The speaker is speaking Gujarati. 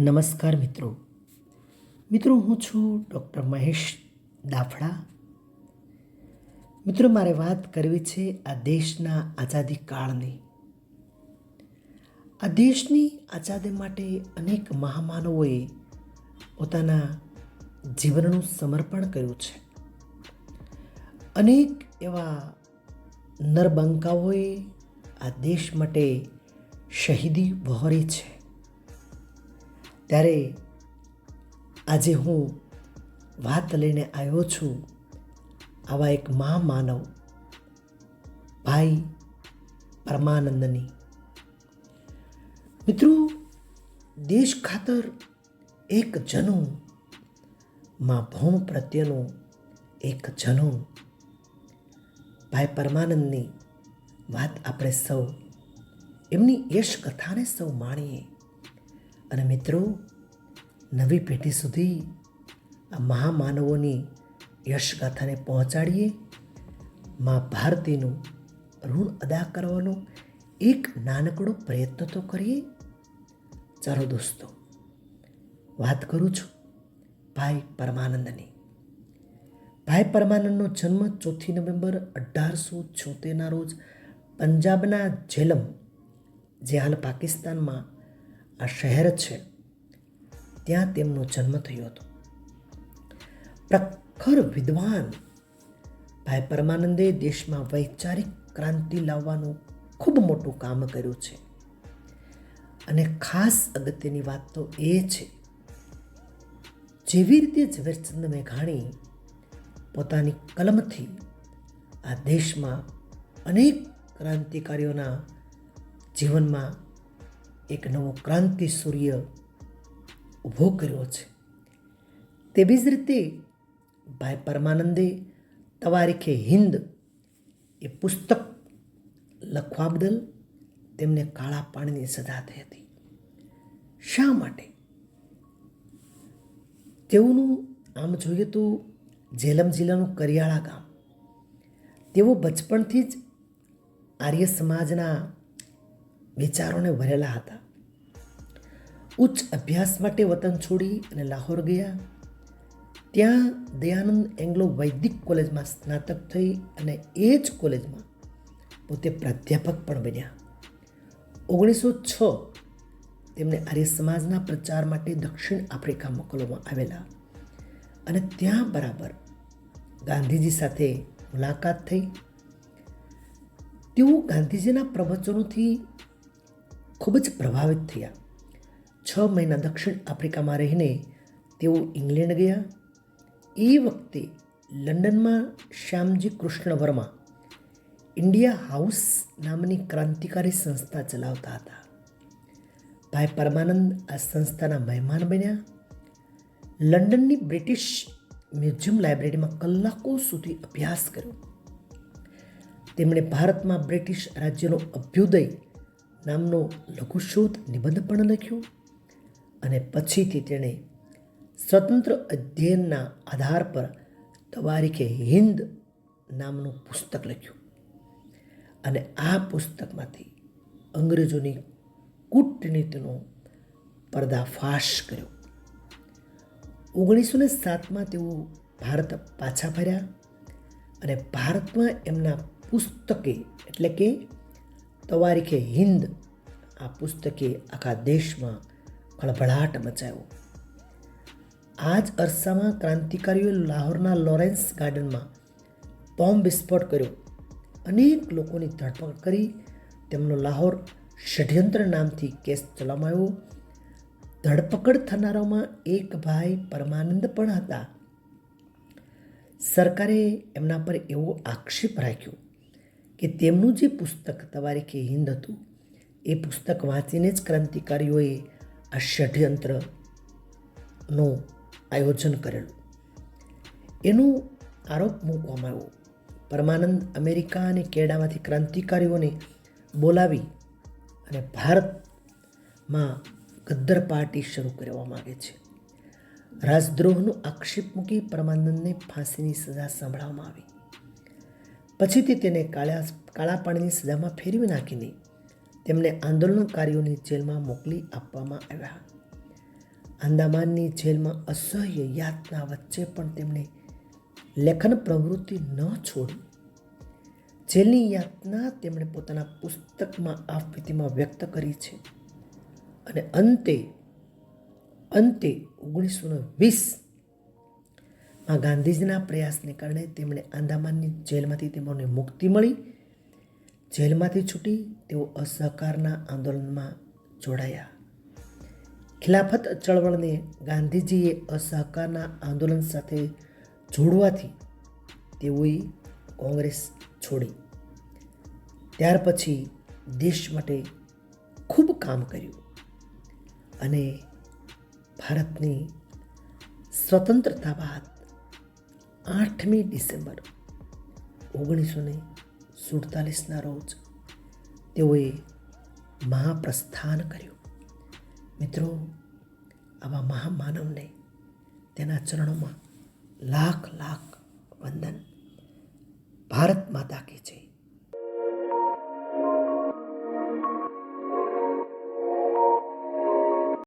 નમસ્કાર મિત્રો. મિત્રો, હું છું ડૉક્ટર મહેશ દાફડા. મિત્રો, મારે વાત કરવી છે આ દેશના આઝાદી કાળની. આ દેશની આઝાદી માટે અનેક મહામાનવોએ પોતાના જીવનનું સમર્પણ કર્યું છે. અનેક એવા નરબંકાઓએ આ દેશ માટે શહીદી વહોરી છે. ત્યારે આજે હું વાત લઈને આવ્યો છું આવા એક મહામાનવ ભાઈ પરમાનંદની. મિત્રો, દેશ ખાતર એક જનો, માં ભૌમ પ્રત્યેનું એક જનો. ભાઈ પરમાનંદની વાત આપણે સૌ, એમની યશ કથાને સૌ માણીએ. અને મિત્રો, નવી પેઢી સુધી આ મહામાનવોની યશગાથાને પહોંચાડીએ, મા ભારતીનું ઋણ અદા કરવાનો એક નાનકડો પ્રયત્ન તો કરીએ. ચાલો દોસ્તો, વાત કરું છું ભાઈ પરમાનંદની. ભાઈ પરમાનંદનો જન્મ ચોથી નવેમ્બર અઢારસો છોતેરના રોજ પંજાબના જેલમ, જે હાલ પાકિસ્તાનમાં આ શહેર છે. ત્યાં તેમનો જન્મ થયો હતો. પ્રખર વિદ્વાન ભાઈ પરમાનંદે દેશમાં વૈચારિક ક્રાંતિ લાવવાનું ખૂબ મોટું કામ કર્યું છે. અને ખાસ અગત્યની વાત તો એ છે, જેવી રીતે ઝવેરચંદ મેઘાણી પોતાની કલમથી આ દેશમાં અનેક ક્રાંતિકારીઓના જીવનમાં એક નવો ક્રાંતિ સૂર્ય ઊભો કર્યો છે. તેવી જ રીતે ભાઈ પરમાનંદે તવારીખે હિન્દ એ પુસ્તક લખવા બદલ તેમને કાળા પાણીની સજા થઈ હતી. શા માટે? તેઓનું આમ જોઈએ તો જેલમ જિલ્લાનું કરિયાળા ગામ. તેઓ બચપણથી જ આર્ય સમાજના વિચારોને ભરેલા હતા. ઉચ્ચ અભ્યાસ માટે વતન છોડી અને લાહોર ગયા. ત્યાં દયાનંદ એંગ્લો વૈદિક કોલેજમાં સ્નાતક થઈ અને એ જ કોલેજમાં પોતે પ્રાધ્યાપક પણ બન્યા. ઓગણીસો છ તેમને આર્ય સમાજના પ્રચાર માટે દક્ષિણ આફ્રિકા મોકલવામાં આવેલા અને ત્યાં બરાબર ગાંધીજી સાથે મુલાકાત થઈ. તેઓ ગાંધીજીના પ્રવચનોથી ખૂબ જ પ્રભાવિત થયા. છ મહિના દક્ષિણ આફ્રિકામાં રહીને તેઓ ઇંગ્લેન્ડ ગયા. એ વખતે લંડનમાં શ્યામજી કૃષ્ણ વર્મા ઇન્ડિયા હાઉસ નામની ક્રાંતિકારી સંસ્થા ચલાવતા હતા. ભાઈ પરમાનંદ આ સંસ્થાના મહેમાન બન્યા. લંડનની બ્રિટિશ મ્યુઝિયમ લાઇબ્રેરીમાં કલાકો સુધી અભ્યાસ કર્યો. તેમણે ભારતમાં બ્રિટિશ રાજ્યનો અભ્યુદય નામનો લઘુશોધ નિબંધ પણ લખ્યો અને પછીથી તેણે સ્વતંત્ર અધ્યયનના આધાર પર તવારીખે હિન્દ નામનું પુસ્તક લખ્યું. અને આ પુસ્તકમાંથી અંગ્રેજોની કૂટનીતિનો પર્દાફાશ કર્યો. ઓગણીસો ને સાતમાં તેઓ ભારત પાછા ફર્યા અને ભારતમાં એમના પુસ્તકે એટલે કે તવારીખે હિન્દ આ પુસ્તકે આખા દેશમાં ખળભળાટ મચાવ્યો આ જ અરસામાં ક્રાંતિકારીઓએ લાહોરના લોરેન્સ ગાર્ડનમાં બોમ્બ વિસ્ફોટ કર્યો. અનેક લોકોની ધરપકડ કરી તેમનો લાહોર ષડયંત્ર નામથી કેસ ચલાવવામાં આવ્યો ધરપકડ થનારામાં એક ભાઈ પરમાનંદ પણ હતા. સરકારે એમના પર એવો આક્ષેપ રાખ્યો. કે તેમનું જે પુસ્તક તવારીખે હિન્દ હતું, એ પુસ્તક વાંચીને જ ક્રાંતિકારીઓએ આ ષડયંત્રનું આયોજન કરેલું. એનો આરોપ મૂકવામાં આવ્યો. પરમાનંદ અમેરિકા અને કેનેડામાંથી ક્રાંતિકારીઓને બોલાવી અને ભારતમાં ગદ્દર પાર્ટી શરૂ કરવા માગે છે. રાજદ્રોહનો આક્ષેપ મૂકી પરમાનંદને ફાંસીની સજા સંભળાવવામાં આવી. પછીથી તેને કાળા કાળા પાણીની સજામાં ફેરવી નાખીને તેમને આંદોલનકારીઓની જેલમાં મોકલી આપવામાં આવ્યા. આંદામાનની જેલમાં અસહ્ય યાતના વચ્ચે પણ તેમણે લેખન પ્રવૃત્તિ ન છોડી. જેલની યાતના તેમણે પોતાના પુસ્તકમાં આ સ્થિતિમાં વ્યક્ત કરી છે. અને અંતે અંતે ઓગણીસો ને વીસમાં ગાંધીજીના પ્રયાસને કારણે તેમણે આંદામાનની જેલમાંથી તેમને મુક્તિ મળી. જેલમાંથી છૂટી તેઓ અસહકારના આંદોલનમાં જોડાયા. ખિલાફત ચળવળને ગાંધીજીએ અસહકારના આંદોલન સાથે જોડવાથી તેઓએ કોંગ્રેસ છોડી. ત્યાર પછી દેશ માટે ખૂબ કામ કર્યું અને ભારતની સ્વતંત્રતા બાદ આઠમી ડિસેમ્બર, ઓગણીસો ને સુડતાલીસના રોજ તેઓએ મહાપ્રસ્થાન કર્યું. મિત્રો, આવા મહામાનવને તેના ચરણોમાં લાખ લાખ વંદન ભારત માતા કે જય.